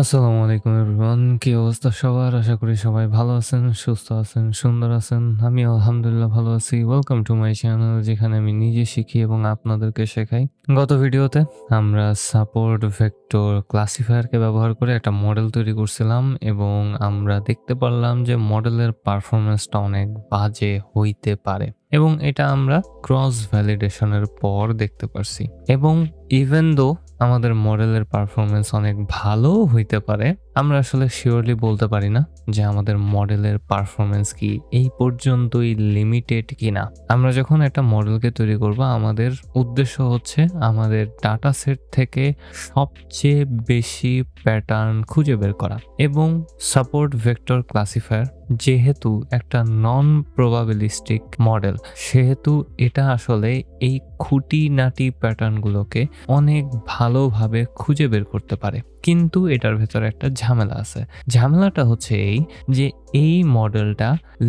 আসসালামু আলাইকুম এভরিওয়ান কি অবস্থা সবার? আশা করি সবাই ভালো আছেন, সুস্থ আছেন, সুন্দর আছেন। আমি আলহামদুলিল্লাহ ভালো আছি। ওয়েলকাম টু মাই চ্যানেল যেখানে আমি নিজে শিখি এবং আপনাদেরকে শেখাই। গত ভিডিওতে আমরা সাপোর্ট ভেক্টর ক্লাসিফায়ারকে ব্যবহার করে একটা মডেল তৈরি করছিলাম এবং আমরা দেখতে পারলাম যে মডেলের পারফরমেন্সটা অনেক বাজে হইতে পারে এবং এটা আমরা ক্রস ভ্যালিডেশনের পর দেখতে পারছি। এবং ইভেন দো আমাদের মডেলের পারফরমেন্স অনেক ভালো হইতে পারে, আমরা আসলে শিওরলি বলতে পারি না যে আমাদের মডেলের পারফরমেন্স কি এই পর্যন্তই লিমিটেড কিনা। আমরা যখন একটা মডেলকে তৈরি করব, আমাদের উদ্দেশ্য হচ্ছে আমাদের ডাটা সেট থেকে সবচেয়ে বেশি প্যাটার্ন খুঁজে বের করা এবং সাপোর্ট ভেক্টর ক্লাসিফায়ার যেহেতু একটা নন প্রবাবিলিস্টিক মডেল সেহেতু এটা আসলে এই খুঁটিনাটি প্যাটার্নগুলোকে অনেক ভালোভাবে খুঁজে বের করতে পারে। কিন্তু এটার ভেতরে একটা ঝামেলা আছে। ঝামেলাটা হচ্ছে এই যে এই মডেলটা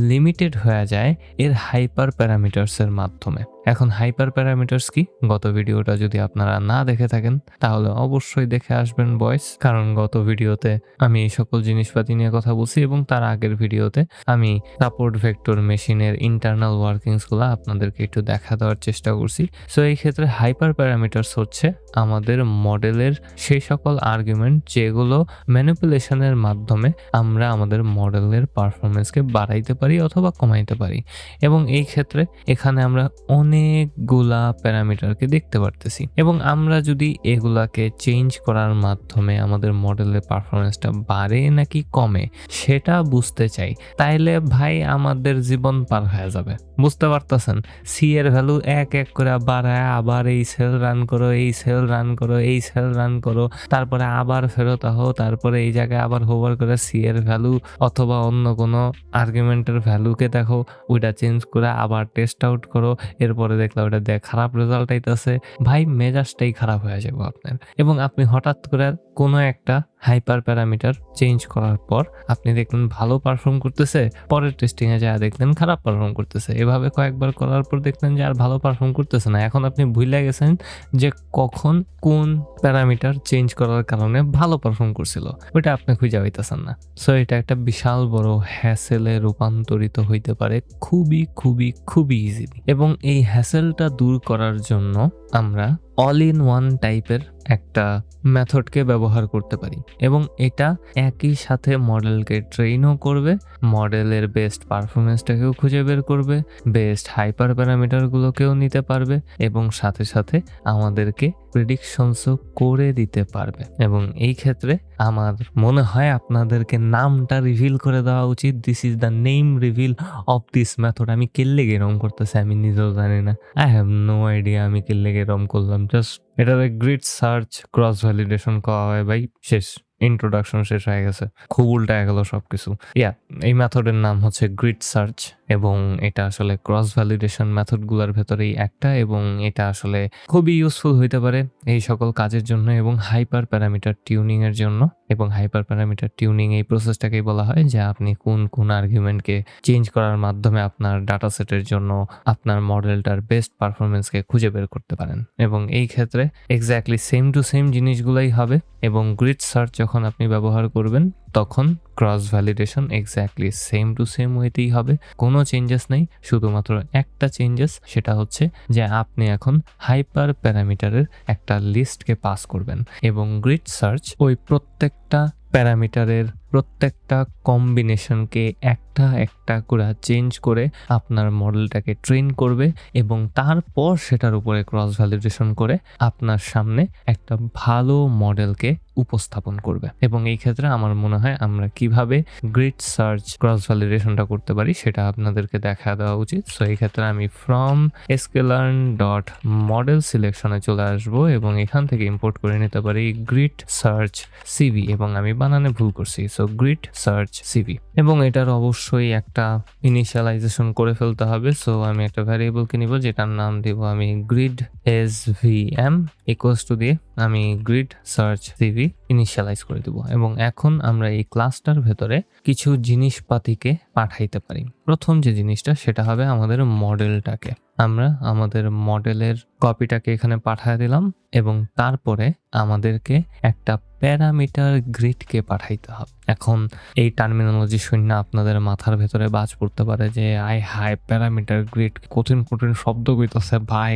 লিমিটেড হয়ে যায় এর হাইপার প্যারামিটার্সের মাধ্যমে। এখন হাইপার প্যারামিটার্স কি? গত ভিডিওটা যদি আপনারা না দেখে থাকেন, তাহলে অবশ্যই দেখে আসবেন বয়স কারণ গত ভিডিওতে আমি এই সকল জিনিসপাতি নিয়ে কথা বলছি এবং তার আগের ভিডিওতে আমি সাপোর্ট ভেক্টর মেশিনের ইন্টারনাল ওয়ার্কিংসগুলো আপনাদেরকে একটু দেখা দেওয়ার চেষ্টা করছি। সো এই ক্ষেত্রে হাইপার প্যারামিটার্স হচ্ছে আমাদের মডেলের সেই সকল আর্গুমেন্ট যেগুলো ম্যানিপুলেশনের মাধ্যমে আমরা আমাদের মডেলের পারফরমেন্সকে বাড়াইতে পারি অথবা কমাইতে পারি। এবং এই ক্ষেত্রে এখানে আমরা অনেকগুলা প্যারামিটারকে দেখতে পারতেছি। এবং আমরা যদি এগুলাকে চেঞ্জ করার মাধ্যমে আমাদের মডেলের পারফরমেন্সটা বাড়ে নাকি কমে, সেটা বুঝতে চাই। তাইলে ভাই আমাদের জীবন পার হয়ে যাবে। বুঝতে পারতেছেন? সি এর ভ্যালু এক এক করে বাড়ায়, আবার এই সেল রান করো, এই সেল রান করো, এই সেল রান করো, তারপরে আবার ফেরত আহ, তারপরে এই জায়গায় আবার হোভার করে সি এর ভ্যালু অথবা অন্য কোনো আর্গুমেন্টের ভ্যালুকে দেখো, ওইটা চেঞ্জ করে আবার টেস্ট আউট করো, এরপরে দেখলাম ওইটা দেখ, খারাপ রেজাল্ট আইতেছে। ভাই, মেজাজটাই খারাপ হয়ে যাবে আপনার। এবং আপনি হঠাৎ করে কোনো একটা হাইপার প্যারামিটার চেঞ্জ করার পর আপনি দেখলেন ভালো পারফর্ম করতেছে, পরের টেস্টিংয়ে যা দেখলেন খারাপ পারফর্ম করতেছে। এভাবে কয়েকবার করার পর দেখলেন যে আর ভালো পারফর্ম করতেছে না। এখন আপনি ভুলে গেছেন যে কখন কোন প্যারামিটার চেঞ্জ করার কারণে ভালো পারফর্ম করছিল। ওইটা আপনি খুঁজে পাইতেছেন না। সো এটা একটা বিশাল বড় হ্যাসেলে রূপান্তরিত হইতে পারে খুবই খুবই খুবই ইজিলি এবং এই হ্যাসেলটা দূর করার জন্য আমরা অল ইন ওয়ান টাইপের একটা মেথডকে ব্যবহার করতে পারি। এবং এটা একই সাথে মডেলকে ট্রেনও করবে, মডেলের বেস্ট পারফরমেন্সটাকেও খুঁজে বের করবে, বেস্ট হাইপার প্যারামিটারগুলোকেও নিতে পারবে এবং সাথে সাথে আমাদেরকে প্রেডিকশনসও করে দিতে পারবে। এবং এই ক্ষেত্রে আমার মনে হয় আপনাদেরকে নামটা রিভিল করে দেওয়া উচিত। This is the name reveal of this method আমি কেল্লে গেরম করতেছি, আমি নিজেও জানি না। আই হ্যাভ নো আইডিয়া আমি কেল্লে গেরম করলাম। জাস্ট এটা গ্রিড সার্চ ক্রস ভ্যালিডেশন করা হয় ভাই। শেষ। ইন্ট্রোডাকশন শেষ হয়ে গেছে। খুব উল্টায় গেল সব কিছু ইয়া এই মেথডের নাম হচ্ছে গ্রিড সার্চ এবং এটা আসলে ক্রস ভ্যালিডেশন মেথডগুলোর ভেতরেই একটা এবং এটা আসলে খুবই ইউজফুল হইতে পারে এই সকল কাজের জন্য এবং হাইপার প্যারামিটার টিউনিং এর জন্য। এবং হাইপার প্যারামিটার টিউনিং এই প্রসেসটাকেই বলা হয় যে আপনি কোন কোন আর্গুমেন্টকে চেঞ্জ করার মাধ্যমে আপনার ডাটা সেটের জন্য আপনার মডেলটার বেস্ট পারফরমেন্সকে খুঁজে বের করতে পারেন। এবং এই ক্ষেত্রে এক্স্যাক্টলি সেম টু সেম জিনিসগুলোই হবে এবং গ্রিড সার্চ যখন আপনি ব্যবহার করবেন, তখন cross validation exactly same to same ওয়েতেই হবে। কোনো চেঞ্জেস নেই, শুধুমাত্র একটা চেঞ্জেস সেটা হচ্ছে যে আপনি এখন হাইপার প্যারামিটারের একটা লিস্টকে পাস করবেন এবং গ্রিড সার্চ ওই প্রত্যেকটা প্যারামিটারের প্রত্যেকটা কম্বিনেশনকে একটা একটা করে চেঞ্জ করে আপনার মডেলটাকে ট্রেন করবে এবং তারপর সেটার উপরে ক্রস ভ্যালিডেশন করে আপনার সামনে একটা ভালো মডেলকে উপস্থাপন করবে। এবং এই ক্ষেত্রে আমার মনে হয় আমরা কীভাবে গ্রিড সার্চ ক্রস ভ্যালিডেশনটা করতে পারি সেটা আপনাদেরকে দেখা দেওয়া উচিত। সো এই ক্ষেত্রে আমি ফ্রম এসকেলার্ন ডট মডেল সিলেকশনে চলে আসব এবং এখান থেকে ইম্পোর্ট করে নিতে পারি গ্রিড সার্চ সিভি এবং আমি বানানে ভুল করছি। সো গ্রিড সার্চ সিভি এবং এটার অবশ্যই একটা ইনিশিয়ালাইজেশন করে ফেলতে হবে। সো আমি একটা ভ্যারিয়েবলকে নিব, যেটার নাম দিব আমি grid S V M equals to দিয়ে আমি গ্রিড সার্চ সিভি ইনিশিয়ালাইজ করে দিব। এবং এখন আমরা এই ক্লাসটার ভেতরে কিছু জিনিসপাতিকে পাঠাইতে পারি। প্রথম যে জিনিসটা, সেটা হবে আমাদের মডেলটাকে আমরা আমাদের মডেলের কপিটাকে এখানে পাঠিয়ে দিলাম এবং তারপরে আমাদেরকে একটা প্যারামিটার গ্রিডকে পাঠাইতে হবে। এখন এই টার্মিনোলজি শূন্য আপনাদের মাথার ভেতরে বাজ পড়তে পারে যে আই হাই প্যারামিটার গ্রিড কঠিন কঠিন শব্দ কইতেছে, ভাই,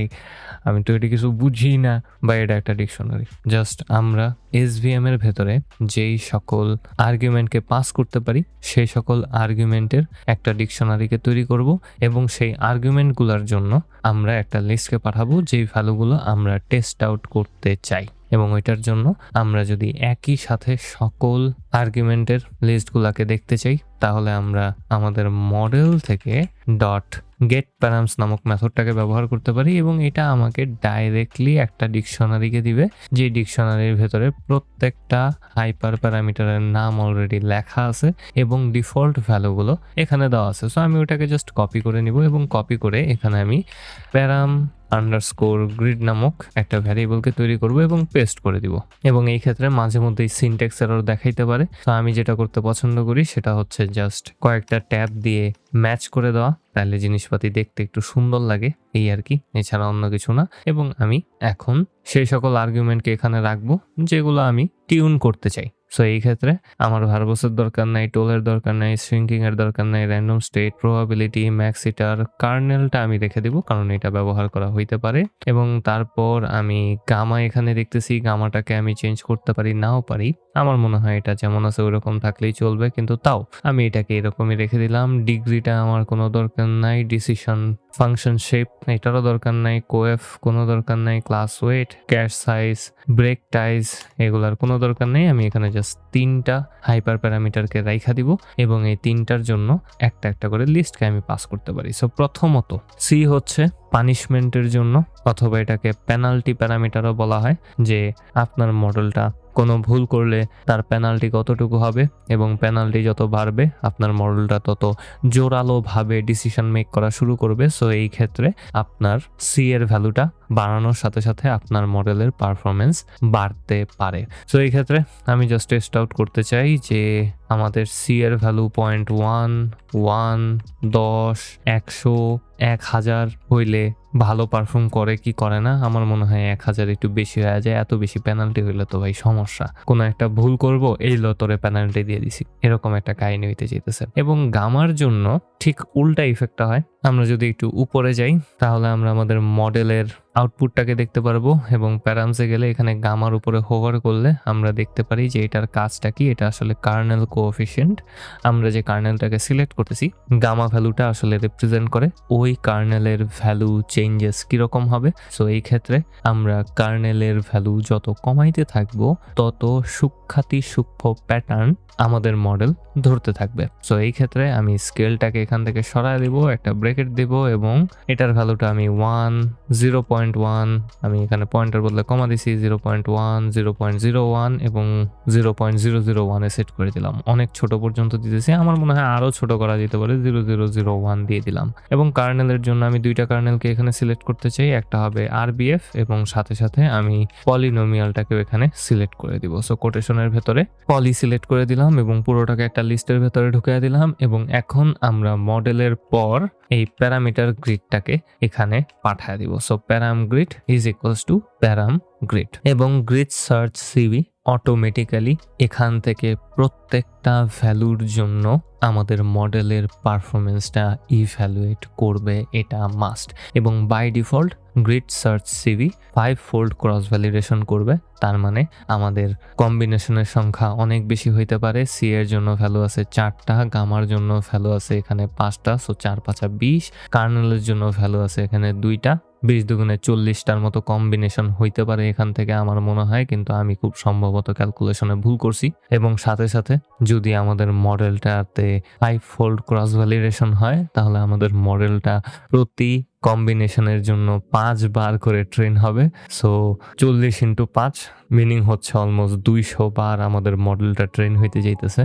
আমি তো এটা কিছু বুঝি না। বা এটা একটা ডিকশনারি। জাস্ট আমরা এসভিএম এর ভেতরে যেই সকল আর্গুমেন্টকে পাস করতে পারি, সেই সকল আর্গুমেন্টের একটা ডিকশনারিকে তৈরি করব এবং সেই আর্গুমেন্টগুলোর জন্য আমরা একটা লিস্টকে পাঠাবো, যেই ভ্যালুগুলো আমরা টেস্ট আউট করতে চাই। এবং ওইটার জন্য আমরা যদি একই সাথে সকল আর্গুমেন্টের লিস্টগুলোকে দেখতে চাই তাহলে আমরা আমাদের মডেল থেকে ডট গেট প্যারামস নামক মেথডটাকে ব্যবহার করতে পারি এবং এটা আমাকে ডাইরেক্টলি একটা ডিকশনারিকে দিবে, যে ডিকশনারির ভেতরে প্রত্যেকটা হাইপার প্যারামিটারের নাম অলরেডি লেখা আছে এবং ডিফল্ট ভ্যালুগুলো এখানে দেওয়া আছে। সো আমি ওটাকে জাস্ট কপি করে নিব এবং কপি করে এখানে আমি প্যারাম আন্ডারস্কোর গ্রিড নামক একটা ভ্যারিয়েবলকে তৈরি করব এবং পেস্ট করে দিব। এবং এই ক্ষেত্রে মাঝে মধ্যেই সিনটেক্স এরর দেখাইতে পারে। তো আমি যেটা করতে পছন্দ করি সেটা হচ্ছে জাস্ট কয়েকটা ট্যাব দিয়ে ম্যাচ করে দেওয়া। তাহলে জিনিসপাতি দেখতে একটু সুন্দর লাগে, এই আর কি। এছাড়া অন্য কিছু না। এবং আমি এখন সেই সকল আর্গুমেন্টকে এখানে রাখব, যেগুলো আমি টিউন করতে চাই। সো এই ক্ষেত্রে আমার ভার্বসের দরকার নাই, টোলের দরকার নাই শ্রিঙ্কিং এর দরকার নাই random state probability max iter কার্নেলটা আমি রেখে দিব, কারণ এটা ব্যবহার করা হইতে পারে। এবং তারপর আমি গামা এখানে দেখতেছি গামাটাকে আমি চেঞ্জ করতে পারি, নাও পারি। আমার মনে হয় এটা যেমন আছে, ওইরকম থাকলেই চলবে, কিন্তু তাও আমি এটাকে এরকমই রেখে দিলাম। ডিগ্রিটা আমার কোনো দরকার নাই ডিসিশন ফাংশন শেপ এটারও দরকার নাই কোয়েফ কোনো দরকার নাই class weight cache size break ties এগুলার কোনো দরকার নেই, আমি এখানে জাস্ট তিনটা হাইপার প্যারামিটারকে রাইখা দিব এবং এই তিনটার জন্য একটা একটা করে লিস্টকে আমি পাস করতে পারি। সো প্রথমত সি হচ্ছে পানিশমেন্টের জন্য অথবা এটাকে পেনাল্টি প্যারামিটারও বলা হয়, যে আপনার মডেলটা কোনো ভুল করলে তার পেনাল্টি কতটুকু হবে এবং পেনাল্টি যত বাড়বে, আপনার মডেলটা তত জোরালোভাবে ডিসিশন মেক করা শুরু করবে। সো এই ক্ষেত্রে আপনার সি এর ভ্যালুটা বাড়ানোর সাথে সাথে আপনার মডেলের পারফরমেন্স বাড়তে পারে। সো এই ক্ষেত্রে আমি জাস্ট টেস্ট আউট করতে চাই যে আমাদের সি এর ভ্যালু পয়েন্ট ওয়ান ওয়ান দশ, একশো, এক হাজার হইলে ভালো পারফর্ম করে কি করে না, আমার মনে হয় এক হাজার একটু বেশি হয়ে যায়। এত বেশি পেনাল্টি হইলে তো ভাই সমস্যা। কোনো একটা ভুল করব, এই লতরে পেনাল্টি দিয়ে দিছি। এরকম একটা কাহিনী হইতে যেতেছে এবং গামার জন্য ঠিক উল্টা ইফেক্টটা হয়। আমরা যদি একটু উপরে যাই, তাহলে আমরা আমাদের মডেলের আউটপুটটাকে দেখতে পারব এবং প্যারামসে গেলে এখানে গামার উপরে হোভার করলে আমরা দেখতে পারি যে এটার কাজটা কি, এটা আসলে কার্নেল কোএফিসিয়েন্ট আমরা যে কার্নেলটাকে সিলেক্ট করতেছি গামা ভ্যালুটা আসলে রিপ্রেজেন্ট করে ওই কার্নেলের ভ্যালু চেঞ্জেস কীরকম হবে। সো এই ক্ষেত্রে আমরা কার্নেলের ভ্যালু যত কমাইতে থাকব, তত সূক্ষাতি সূক্ষ্ম প্যাটার্ন আমাদের মডেল ধরতে থাকবে। সো এই ক্ষেত্রে আমি স্কেলটাকে এখান থেকে সরায় দিব, একটা ব্রেকেট দিব এবং এটার ভ্যালুটা আমি ওয়ান জিরো পয়েন্ট ওয়ান আমি এখানে পয়েন্টের বদলে কমা দিছি zero point one zero point zero one এবং জিরো পয়েন্ট জিরো জিরো ওয়ানে সেট করে দিলাম। অনেক ছোট পর্যন্ত দিতেছি, আমার মনে হয় আরও ছোট করা যেতে পারে জিরো জিরো জিরো ওয়ান দিয়ে দিলাম। এবং কার্নেলের জন্য আমি দুইটা কার্নেলকে এখানে সিলেক্ট করতে চাই, একটা হবে আর আরবিএফ এবং সাথে সাথে আমি পলিনোমিয়ালটাকেও এখানে সিলেক্ট করে দিব। সো কোটেশনের ভেতরে পলি সিলেক্ট করে দিলাম এবং পুরোটাকে একটা লিস্টের ভেতরে ঢুকিয়ে দিলাম এবং এখন আমরা মডেলের পর এই প্যারামিটার গ্রিডটাকে এখানে পাঠিয়ে দিব। So param grid is equals to param grid এবং গ্রিড সার্চ সিবি অটোমেটিক্যালি এখান থেকে প্রত্যেকটা ভ্যালুর জন্য আমাদের মডেলের পারফরমেন্সটা ইভ্যালুয়েট করবে, এটা মাস্ট এবং by default grid search CV five fold cross validation করবে, তার মানে আমাদের কম্বিনেশনের সংখ্যা অনেক বেশি হইতে পারে সি এর জন্য ভ্যালু আছে চারটা গামার জন্য ভ্যালু আছে এখানে পাঁচটা সো চার পাঁচা বিশ কার্নেলের জন্য ভ্যালু আছে এখানে দুইটা বিশ দুগুণে চল্লিশটার মতো কম্বিনেশন হইতে পারে এখান থেকে আমার মনে হয়, কিন্তু আমি খুব সম্ভবত ক্যালকুলেশনে ভুল করছি। এবং সাথে সাথে যদি আমাদের মডেলটাতে ফাইভ ফোল্ড ক্রস ভ্যালিডেশন হয়, তাহলে আমাদের মডেলটা প্রতি কম্বিনেশনের জন্য পাঁচ বার করে ট্রেন হবে। সো চল্লিশ ইন্টু পাঁচ মিনিং হচ্ছে অলমোস্ট দুইশো বার আমাদের মডেলটা ট্রেন হইতে যাইতেছে।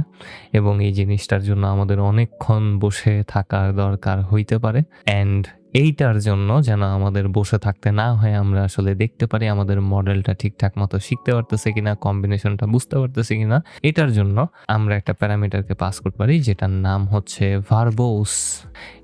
এবং এই জিনিসটার জন্য আমাদের অনেকক্ষণ বসে থাকার দরকার হইতে পারে। অ্যান্ড এইটার জন্য যেন আমাদের বসে থাকতে না হয়, আমরা আসলে দেখতে পারি আমাদের মডেলটা ঠিকঠাক মতো শিখতে পারতেছে কিনা কম্বিনেশনটা বুঝতে পারতেছে কিনা। এটার জন্য আমরা একটা প্যারামিটারকে পাস করতে পারি, যেটার নাম হচ্ছে ভার্বোস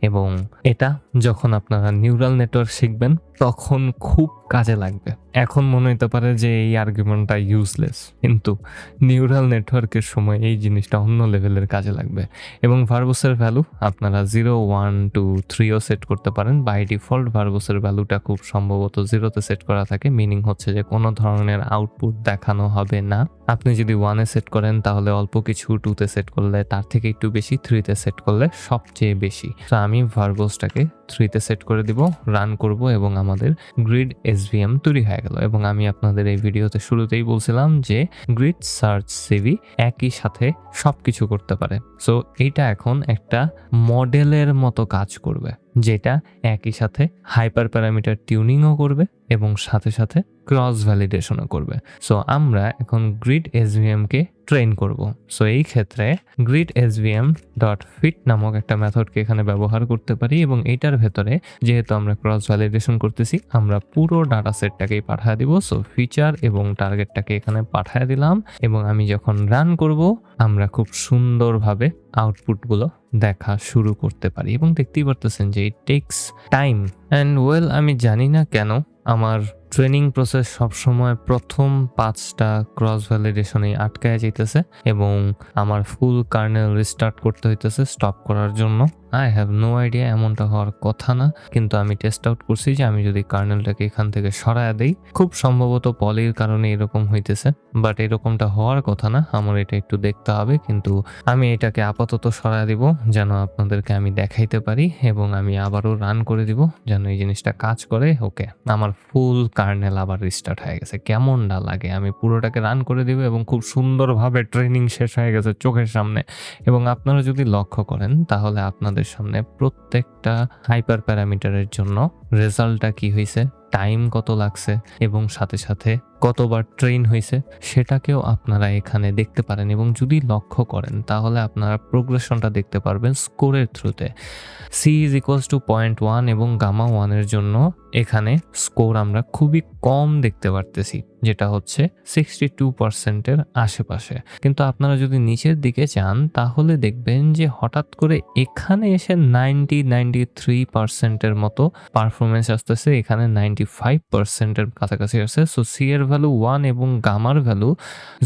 এবং এটা যখন আপনারা নিউরাল নেটওয়ার্ক শিখবেন, তখন খুব কাজে লাগবে। এখন মনে হতে পারে যে এই আর্গুমেন্টটা ইউজলেস কিন্তু নিউরাল নেটওয়ার্কের সময় এই জিনিসটা অন্য লেভেলের কাজে লাগবে। এবং ভার্বোসের ভ্যালু আপনারা জিরো ওয়ান টু থ্রিও সেট করতে পারেন। বাই ডিফল্ট ভার্বোসের ভ্যালুটা খুব সম্ভবত জিরোতে সেট করা থাকে। মিনিং হচ্ছে যে কোনো ধরনের আউটপুট দেখানো হবে না। আপনি যদি ওয়ানে সেট করেন, তাহলে অল্প কিছু টুতে সেট করলে তার থেকে একটু বেশি থ্রিতে সেট করলে সবচেয়ে বেশি। তো আমি ভার্বোসটাকে থ্রিতে সেট করে দিব, রান করব এবং আমাদের গ্রিড এসভিএম তৈরি হয়ে গেল। এবং আমি আপনাদের এই ভিডিওতে শুরুতেই বলছিলাম যে গ্রিড সার্চ সিভি একই সাথে সব কিছু করতে পারে। সো এইটা এখন একটা মডেলের মতো কাজ করবে, যেটা একই সাথে হাইপার প্যারামিটার টিউনিংও করবে এবং সাথে সাথে ক্রস ভ্যালিডেশনও করবে। সো আমরা এখন গ্রিড এসভিএমকে ট্রেন করব। সো এই ক্ষেত্রে গ্রিড এসভিএম ডট ফিট নামক একটা মেথডকে এখানে ব্যবহার করতে পারি এবং এটার ভেতরে যেহেতু আমরা ক্রস ভ্যালিডেশন করতেছি, আমরা পুরো ডাটা সেটটাকেই পাঠিয়ে দিব। সো ফিচার এবং টার্গেটটাকে এখানে পাঠিয়ে দিলাম এবং আমি যখন রান করব, আমরা খুব সুন্দরভাবে আউটপুটগুলো দেখা শুরু করতে পারি এবং দেখতেই পারতেছেন যে it takes time and well আমি জানি না কেন আমার ট্রেনিং প্রসেস সবসময় প্রথম পাঁচটা ক্রস ভ্যালিডেশনে আটকায় যাইতেছে এবং আমার ফুল কার্নেল রিস্টার্ট করতে হইতেছে স্টপ করার জন্য। আই হ্যাভ নো আইডিয়া এমনটা হওয়ার কথা না, কিন্তু আমি টেস্ট আউট করছি যে আমি যদি কার্নেলটাকে এখান থেকে সরায় দেই, খুব সম্ভবত পলির কারণে এরকম হইতেছে। বাট এরকমটা হওয়ার কথা না, আমার এটা একটু দেখতে হবে, কিন্তু আমি এটাকে আপাতত সরায় দিব, যেন আপনাদেরকে আমি দেখাইতে পারি এবং আমি আবারও রান করে দিব, যেন এই জিনিসটা কাজ করে, ওকে। আমার ফুল কার্নেল আবার রিস্টার্ট হয়ে গেছে। কেমনটা লাগে? আমি পুরোটাকে রান করে দিব এবং খুব সুন্দরভাবে ট্রেনিং শেষ হয়ে গেছে চোখের সামনে। এবং আপনারা যদি লক্ষ্য করেন, তাহলে আপনাদের সামনে প্রত্যেকটা হাইপার প্যারামিটারের জন্য রেজাল্টটা কি হয়েছে টাইম কত লাগছে এবং সাথে সাথে কতবার ট্রেন হয়েছে সেটাকেও আপনারা এখানে দেখতে পারেন এবং যদি লক্ষ্য করেন তাহলে আপনারা প্রোগ্রেশনটা দেখতে পারবেন স্কোরের থ্রুতে C is equals to point one এবং গামা ওয়ানের জন্য এখানে স্কোর আমরা খুবই কম দেখতে পারতেছি, যেটা হচ্ছে সিক্সটি টু পার্সেন্টের আশেপাশে। কিন্তু আপনারা যদি নিচের দিকে যান, তাহলে দেখবেন যে হঠাৎ করে এখানে এসে নাইনটি নাইনটি থ্রি পার্সেন্টের মতো পারফরমেন্স আসতেছে, এখানে নাইনটি ফাইভ পার্সেন্টের কাছাকাছি আসছে। সো সি এর ভ্যালু ওয়ান এবং গামার value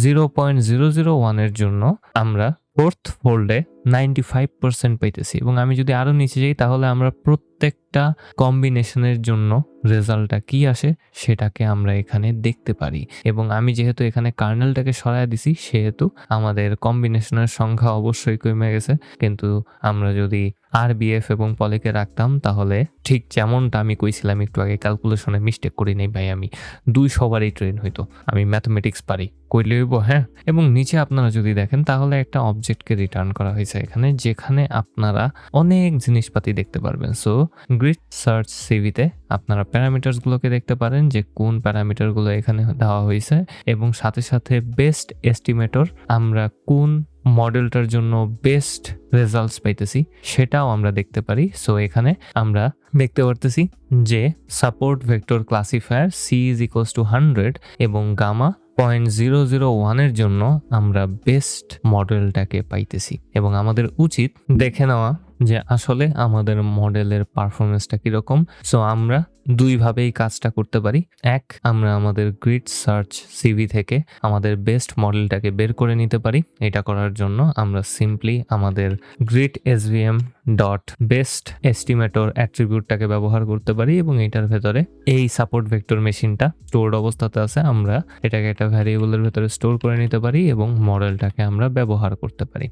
zero point zero zero ওয়ানের জন্য আমরা ফোর্থ ফোল্ডে নাইনটি ফাইভ পার্সেন্ট পাইতেছি। এবং আমি যদি আরও নিচে যাই, তাহলে আমরা প্রত্যেকটা কম্বিনেশনের জন্য রেজাল্টটা কি আসে, সেটাকে আমরা এখানে দেখতে পারি। এবং আমি যেহেতু এখানে কার্নেলটাকে সরাই দিছি, সেহেতু আমাদের কম্বিনেশনের সংখ্যা অবশ্যই কমে গেছে। কিন্তু আমরা যদি আর বিএফ এবং পলিকে রাখতাম, তাহলে ঠিক যেমনটা আমি কইছিলাম, একটু আগে ক্যালকুলেশনে মিস্টেক করি নেই, ভাই, আমি দুই সবারই ট্রেন হইতো। আমি ম্যাথমেটিক্স পারি কইলে হইব হ্যাঁ? এবং নিচে আপনারা যদি দেখেন, তাহলে একটা অবজেক্টকে রিটার্ন করা হয়েছে। এখানে, যেখানে আপনারা অনেক জিনিসপাতি দেখতে পারবেন। সো গ্রিড সার্চ সিভিতে আপনারা প্যারামিটারসগুলোকে দেখতে পারেন, যে কোন প্যারামিটারগুলো এখানে দেওয়া হয়েছে এবং সাথে সাথে বেস্ট এস্টিমেটর আমরা কোন মডেলটার জন্য বেস্ট রেজাল্টস পাইতেছি সেটাও আমরা দেখতে পারি। সো এখানে আমরা দেখতে পারতেছি যে support vector classifier C is equals to hundred এবং গামা পয়েন্ট জিরো জিরো ওয়ানের জন্য আমরা বেস্ট মডেলটাকে পাইতেছি। এবং আমাদের উচিত দেখে নেওয়া। যে আসলে আমাদের মডেলের পারফরমেন্সটা কীরকম? সো আমরা দুইভাবেই কাজটা করতে পারি। এক, আমরা আমাদের গ্রিড সার্চ সিভি থেকে আমাদের বেস্ট মডেলটাকে বের করে নিতে পারি। এটা করার জন্য আমরা সিম্পলি আমাদের grid SVM dot best estimator অ্যাট্রিবিউটটাকে ব্যবহার করতে পারি এবং এটার ভেতরে এই সাপোর্ট ভেক্টর মেশিনটা স্টোর অবস্থাতে আছে। আমরা এটাকে একটা ভ্যারিয়েবলের ভেতরে স্টোর করে নিতে পারি এবং মডেলটাকে আমরা ব্যবহার করতে পারি।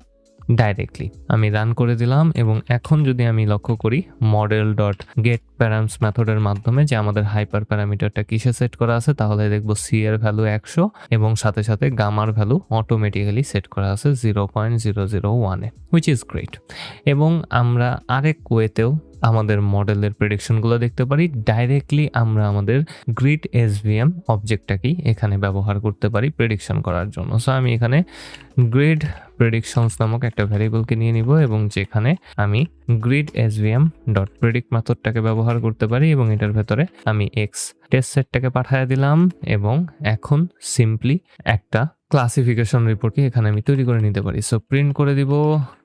ডাইরেক্টলি আমি রান করে দিলাম এবং এখন যদি আমি লক্ষ্য করি মডেল ডট গেট প্যারামস মেথডের মাধ্যমে যে আমাদের হাইপার প্যারামিটারটা কিসে সেট করা আছে, তাহলে দেখব সি এর ভ্যালু একশো এবং সাথে সাথে গামার ভ্যালু অটোমেটিক্যালি সেট করা আছে জিরো পয়েন্ট জিরো জিরো ওয়ানে হুইচ ইজ গ্রেট এবং আমরা আরেক ওয়েতেও আমাদের মডেলের প্রেডিকশনগুলো দেখতে পারি। ডাইরেক্টলি আমরা আমাদের গ্রিড এসভিএম অবজেক্টটাকেই এখানে ব্যবহার করতে পারি প্রেডিকশন করার জন্য। সো আমি এখানে গ্রিড প্রেডিকশনস নামক একটা ভ্যারিয়েবলকে নিয়ে নিব এবং যেখানে আমি grid S SVM dot predict মেথডটাকে ব্যবহার করতে পারি এবং এটার ভেতরে আমি এক্স টেস্ট সেটটাকে পাঠিয়ে দিলাম এবং এখন সিম্পলি একটা ক্লাসিফিকেশন রিপোর্টকে এখানে আমি তৈরি করে নিতে পারি। সো প্রিন্ট করে দিব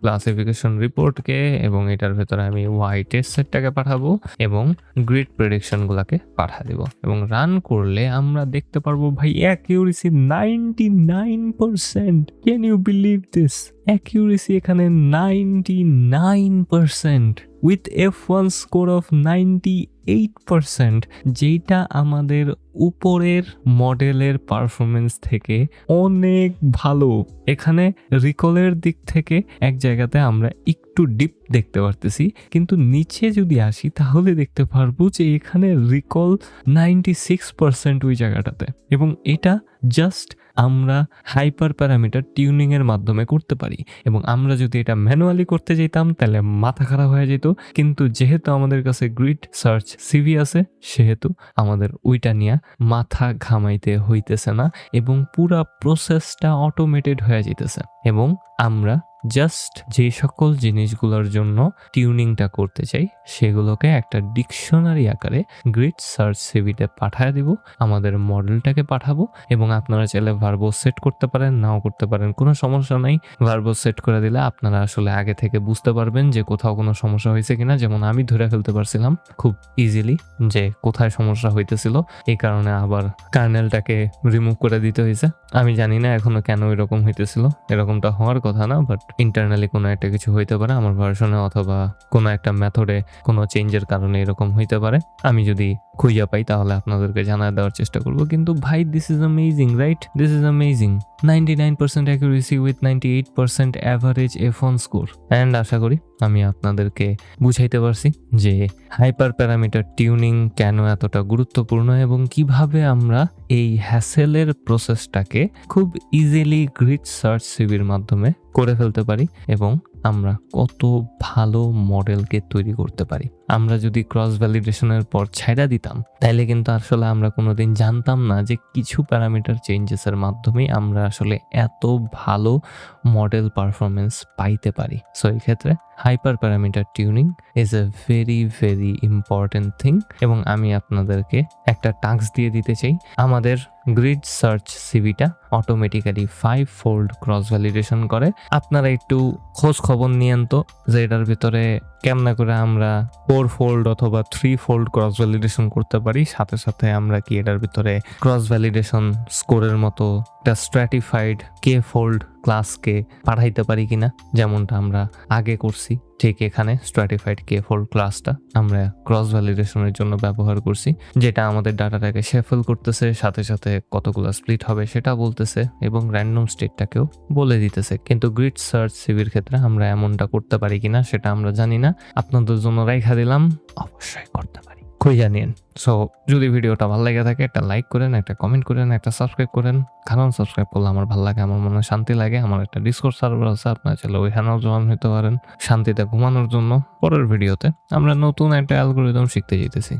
ক্লাসিফিকেশন রিপোর্টকে এবং এটার ভেতরে আমি ওয়াই টেস্ট সেটটাকে পাঠাবো এবং গ্রিড প্রেডিকশনগুলোকে পাঠা দিব। এবং রান করলে আমরা দেখতে পারব, ভাই accuracy ninety nine percent can you believe this accuracy এখানে ninety nine percent with F one score of ninety eight percent যেটা আমাদের উপরের মডেলের পারফরমেন্স থেকে অনেক ভালো। এখানে রিকলের দিক থেকে এক জায়গাতে আমরা একটু ডিপ দেখতে পারতেছি, কিন্তু নিচে যদি আসি তাহলে দেখতে পারব যে এখানে রিকল নাইনটি সিক্স পার্সেন্ট ওই জায়গাটাতে। এবং এটা জাস্ট আমরা হাইপার প্যারামিটার টিউনিংয়ের মাধ্যমে করতে পারি। এবং আমরা যদি এটা ম্যানুয়ালি করতে যেতাম, তাহলে মাথা খারাপ হয়ে যেত। কিন্তু যেহেতু আমাদের কাছে গ্রিড সার্চ সিভি আছে, সেহেতু আমাদের ওইটা নিয়ে মাথা ঘামাইতে হইতেছে না এবং পুরা প্রসেসটা অটোমেটেড হয়ে যেতেছে এবং আমরা জাস্ট যে সকল জিনিসগুলোর জন্য টিউনিংটা করতে চাই, সেগুলোকে একটা ডিকশনারি আকারে গ্রিড সার্চ সিভিতে পাঠায় দিব, আমাদের মডেলটাকে পাঠাবো এবং আপনারা চাইলে ভার্বো সেট করতে পারেন, নাও করতে পারেন, কোনো সমস্যা নাই। ভার্বো সেট করে দিলে আপনারা আসলে আগে থেকে বুঝতে পারবেন যে কোথাও কোনো সমস্যা হয়েছে কিনা, যেমন আমি ধরে ফেলতে পারছিলাম খুব ইজিলি যে কোথায় সমস্যা হইতেছিল, এই কারণে আবার কার্নেলটাকে রিমুভ করে দিতে হয়েছে। আমি জানি না এখনও কেন এরকম হইতেছিল, এরকমটা হওয়ার কথা না বাট ইন্টারনালি কোনো একটা কিছু হইতে পারে আমার ভার্সনে অথবা কোনো একটা মেথডে কোনো চেঞ্জের কারণে এরকম হইতে পারে। আমি যদি খুঁজে পাই তাহলে আপনাদেরকে জানায় দেওয়ার চেষ্টা করব। কিন্তু ভাই this is amazing right this is amazing ninety nine percent accuracy with ninety eight percent average F one score and আশা করি আমি আপনাদেরকে বুঝাইতে পারছি যে হাইপার প্যারামিটার টিউনিং কেন এতটা গুরুত্বপূর্ণ এবং কীভাবে আমরা এই হ্যাসেলের প্রসেসটাকে খুব ইজিলি গ্রিড সার্চ সিবির মাধ্যমে করে ফেলতে পারি এবং আমরা কত ভালো মডেলকে তৈরি করতে পারি। আমরা যদি ক্রস ভ্যালিডেশনের পর ছাইড়া দিতাম, তাইলে কিন্তু আসলে আমরা কোনোদিন জানতাম না যে কিছু প্যারামিটার চেঞ্জেসের মাধ্যমে আমরা আসলে এত ভালো মডেল পারফরমেন্স পাইতে পারি। সো এই ক্ষেত্রে hyper parameter tuning is a very very important thing এবং আমি আপনাদেরকে একটা টাস্ক দিয়ে দিতে চাই। আমাদের grid search সিভিটা automatically five fold cross validation করে। আপনারা একটু খোঁজ খবর নিয়েন তো যে এটার ভিতরে কেমনা করে আমরা ফোর ফোল্ড অথবা থ্রি ফোল্ড ক্রস ভ্যালিডেশন করতে পারি, সাথে সাথে আমরা কি এটার ভিতরে ক্রস ভ্যালিডেশন স্কোরের মতো একটা স্ট্র্যাটিফাইড কে ফোল্ড ক্লাসকে পাঠাইতে পারি কিনা, যেমনটা আমরা আগে করছি, ঠিক এখানে স্ট্র্যাটিফাইড কে ফোল্ড ক্লাসটা আমরা ক্রস ভ্যালিডেশনের জন্য ব্যবহার করছি, যেটা আমাদের ডাটাটাকে শেফল করতেছে, সাথে সাথে কতগুলো স্প্লিট হবে সেটা বলতেছে এবং র্যান্ডম স্টেটটাকেও বলে দিতেছে। কিন্তু গ্রিড সার্চ সিভির ক্ষেত্রে আমরা এমনটা করতে পারি কিনা, সেটা আমরা জানি না। আপনাদের জন্য রেখা দিলাম, অবশ্যই করতে পারি। খুঁজে নিন সো যদি ভিডিওটা ভালো লেগে থাকে, একটা লাইক করেন, একটা কমেন্ট করেন, একটা সাবস্ক্রাইব করেন। কারণ সাবস্ক্রাইব করলে আমার ভালো লাগে, আমার মনে শান্তি লাগে, আমার একটা ডিসকোর্স সার্ভার আছে, আপনার ছেলে ওইখানেও জয়েন হতে পারেন। শান্তিতে ঘুমানোর জন্য। পরের ভিডিওতে আমরা নতুন একটা অ্যালগোরিদম শিখতে যেতেছি